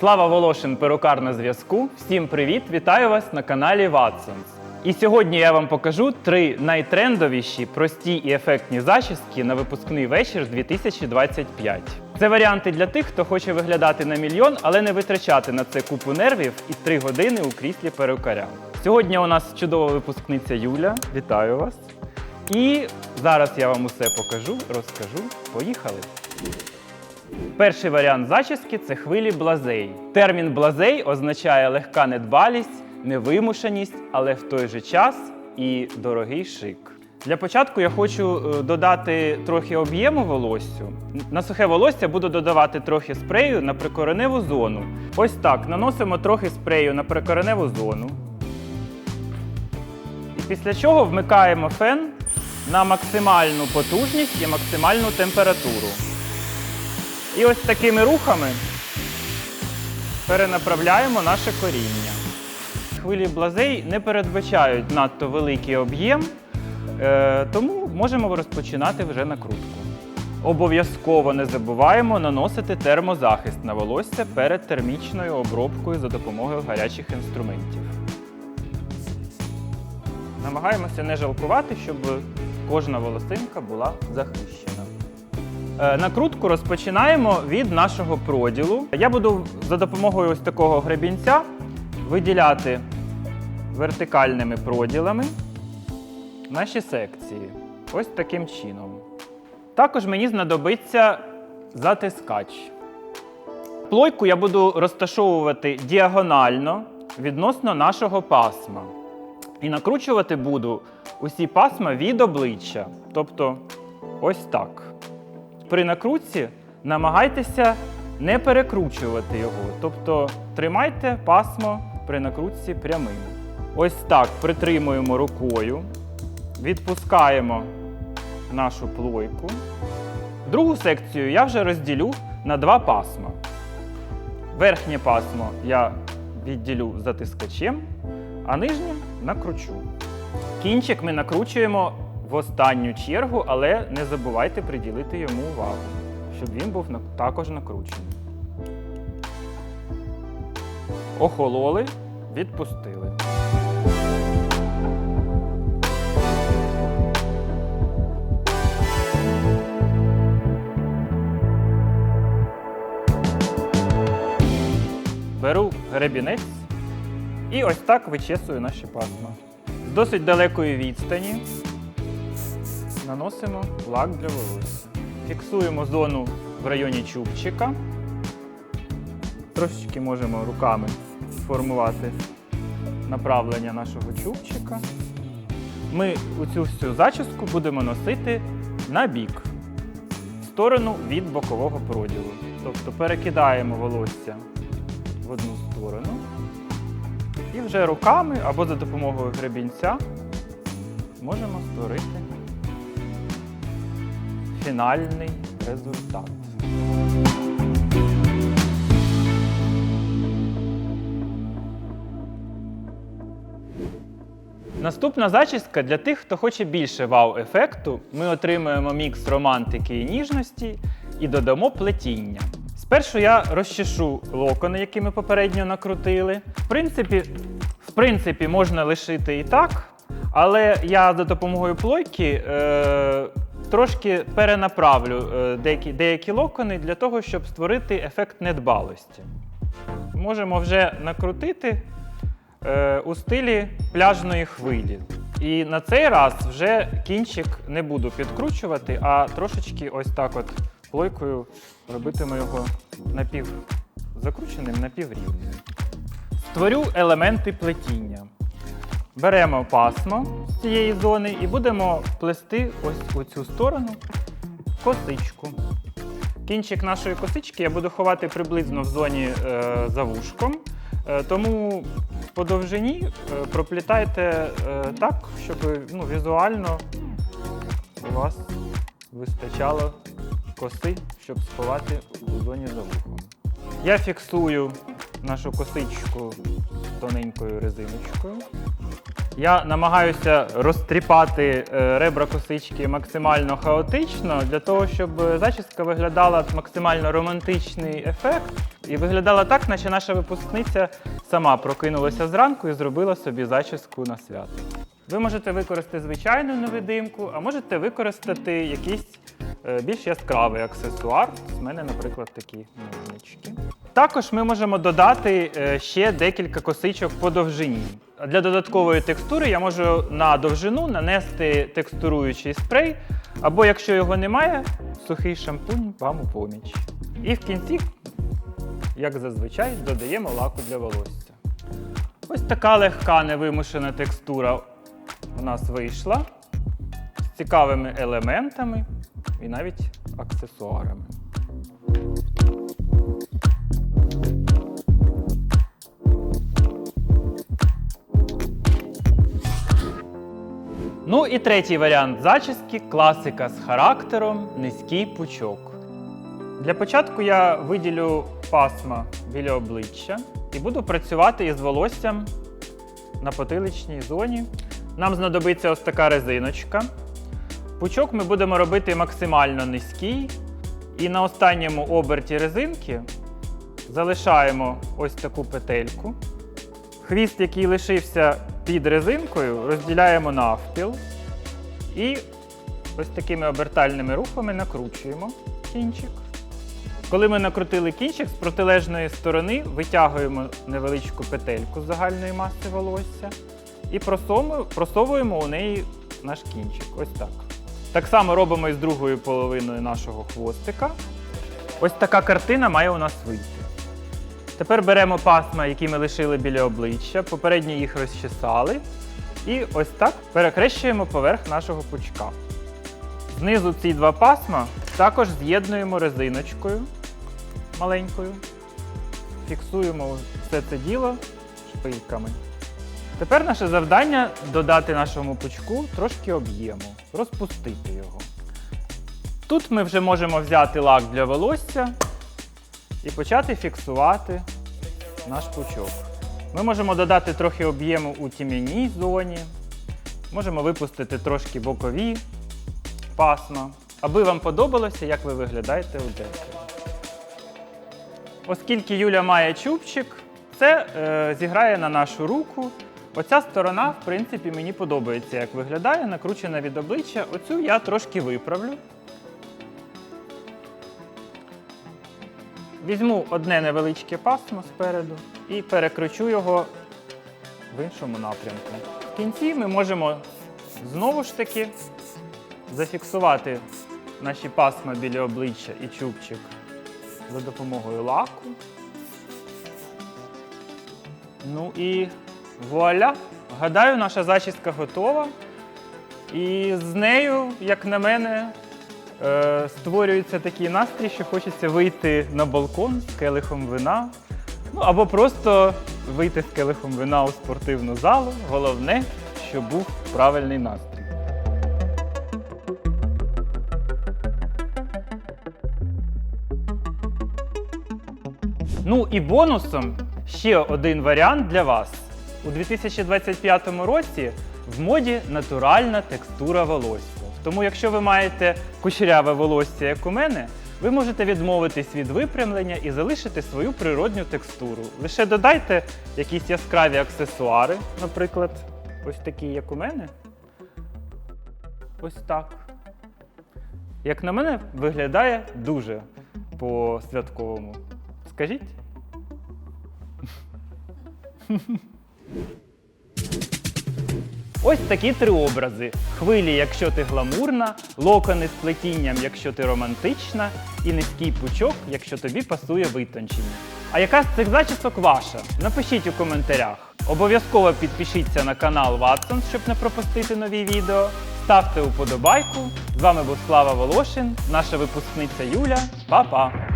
Слава Волошин, перукар на зв'язку. Всім привіт! Вітаю вас на каналі Watsons. І сьогодні я вам покажу три найтрендовіші, прості і ефектні зачіски на випускний вечір 2025. Це варіанти для тих, хто хоче виглядати на мільйон, але не витрачати на це купу нервів і три години у кріслі перукаря. Сьогодні у нас чудова випускниця Юля. Вітаю вас! І зараз я вам усе покажу, розкажу. Поїхали! Перший варіант зачіски це хвилі блазей. Термін блазей означає легка недбалість, невимушеність, але в той же час і дорогий шик. Для початку я хочу е, додати трохи об'єму волоссю. На сухе волосся буду додавати трохи спрею на прикореневу зону. Ось так наносимо трохи спрею на прикореневу зону. Після чого вмикаємо фен на максимальну потужність і максимальну температуру. І ось такими рухами перенаправляємо наше коріння. Хвилі блазей не передбачають надто великий об'єм, е, тому можемо розпочинати вже накрутку. Обов'язково не забуваємо наносити термозахист на волосся перед термічною обробкою за допомогою гарячих інструментів. Намагаємося не жалкувати, щоб кожна волосинка була захищена. Е, Накрутку розпочинаємо від нашого проділу. Я буду за допомогою ось такого гребінця виділяти вертикальними проділами наші секції. Ось таким чином. Також мені знадобиться затискач. Плойку я буду розташовувати діагонально відносно нашого пасма. І накручувати буду усі пасма від обличчя. Тобто ось так. При накрутці намагайтеся не перекручувати його. Тобто тримайте пасмо при накрутці прямим. Ось так притримуємо рукою, відпускаємо нашу плойку. Другу секцію я вже розділю на два пасма. Верхнє пасмо я відділю затискачем, а нижнє накручу. Кінчик ми накручуємо в останню чергу, але не забувайте приділити йому увагу, щоб він був також накручений. Охололи, відпустили. Беру гребінець і ось так вичесую наші пасма. З досить далекої відстані наносимо лак для волосся. Фіксуємо зону в районі чубчика. Трошечки можемо руками сформувати направлення нашого чубчика. Ми цю всю зачіску будемо носити на бік, в сторону від бокового проділу. Тобто перекидаємо волосся в одну сторону. І вже руками або за допомогою гребінця можемо створити фінальний результат. Наступна зачіска для тих, хто хоче більше вау-ефекту. Ми отримуємо мікс романтики і ніжності і додамо плетіння. Спершу я розчешу локони, які ми попередньо накрутили. В принципі, в принципі, можна лишити і так, але я за допомогою плойки е, трошки перенаправлю е, деякі, деякі локони для того, щоб створити ефект недбалості. Можемо вже накрутити е, у стилі пляжної хвилі. І на цей раз вже кінчик не буду підкручувати, а трошечки ось так от плойкою робитиму його напів закрученим, напіврівним. Створю елементи плетіння. Беремо пасмо з цієї зони і будемо плести ось у цю сторону косичку. Кінчик нашої косички я буду ховати приблизно в зоні е, за вушком. Е, тому по довжині е, проплітайте е, так, щоб ну, візуально у вас вистачало коси, щоб сховати у зоні за вухом. Я фіксую нашу косичку тоненькою резиночкою. Я намагаюся розтріпати е, ребра косички максимально хаотично, для того, щоб зачіска виглядала максимально романтичний ефект. І виглядала так, наче наша випускниця сама прокинулася зранку і зробила собі зачіску на свято. Ви можете використати звичайну невидимку, а можете використати якийсь е, більш яскравий аксесуар. У мене, наприклад, такі ножнички. Також ми можемо додати е, ще декілька косичок по довжині. Для додаткової текстури я можу на довжину нанести текстуруючий спрей, або якщо його немає, сухий шампунь вам у поміч. І в кінці, як зазвичай, додаємо лаку для волосся. Ось така легка невимушена текстура у нас вийшла з цікавими елементами і навіть аксесуарами. Ну і третій варіант зачіски класика з характером низький пучок. Для початку я виділю пасма біля обличчя і буду працювати із волоссям на потиличній зоні. Нам знадобиться ось така резиночка. Пучок ми будемо робити максимально низький. І на останньому оберті резинки залишаємо ось таку петельку. Хвіст, який лишився під резинкою, розділяємо навпіл. І ось такими обертальними рухами накручуємо кінчик. Коли ми накрутили кінчик, з протилежної сторони витягуємо невеличку петельку з загальної маси волосся і просовуємо, у неї наш кінчик. Ось так. Так само робимо і з другою половиною нашого хвостика. Ось така картина має у нас вийти. Тепер беремо пасма, які ми лишили біля обличчя, попередньо їх розчесали. І ось так перехрещуємо поверх нашого пучка. Знизу ці два пасма також з'єднуємо резиночкою маленькою. Фіксуємо все це діло шпильками. Tепер наше завдання додати нашому пучку трошки об'єму, розпустити його. Тут ми вже можемо взяти лак для волосся і почати фіксувати наш пучок. Ми можемо додати трохи об'єму у тім'яній зоні, можемо випустити трошки бокові пасма, аби вам подобалося, як ви виглядаєте у дзеркалі. Оскільки Юля має чубчик, це е, зіграє на нашу руку. Оця сторона, в принципі, мені подобається, як виглядає, накручена від обличчя. Оцю я трошки виправлю. Візьму одне невеличке пасмо спереду і перекручу його в іншому напрямку. В кінці ми можемо знову ж таки зафіксувати наші пасма біля обличчя і чубчик за допомогою лаку. Ну і вуаля! Гадаю, наша зачістка готова. І з нею, як на мене, е, створюється такий настрій, що хочеться вийти на балкон з келихом вина. Ну або просто вийти з келихом вина у спортивну залу. Головне, щоб був правильний настрій. Ну і бонусом ще один варіант для вас. У 2025 році в моді натуральна текстура волосся. Тому, якщо ви маєте кучеряве волосся, як у мене, ви можете відмовитись від випрямлення і залишити свою природню текстуру. Лише додайте якісь яскраві аксесуари, наприклад, ось такі, як у мене. Ось так. Як на мене, виглядає дуже по-святковому. Скажіть? Ось такі три образи: хвилі, якщо ти гламурна, локони з плетінням, якщо ти романтична, і низький пучок, якщо тобі пасує витончення. А яка з цих зачісок ваша? Напишіть у коментарях. Обов'язково підпишіться на канал Watson, щоб не пропустити нові відео. Ставте уподобайку. З вами був Слава Волошин, наша випускниця Юля. Па-па!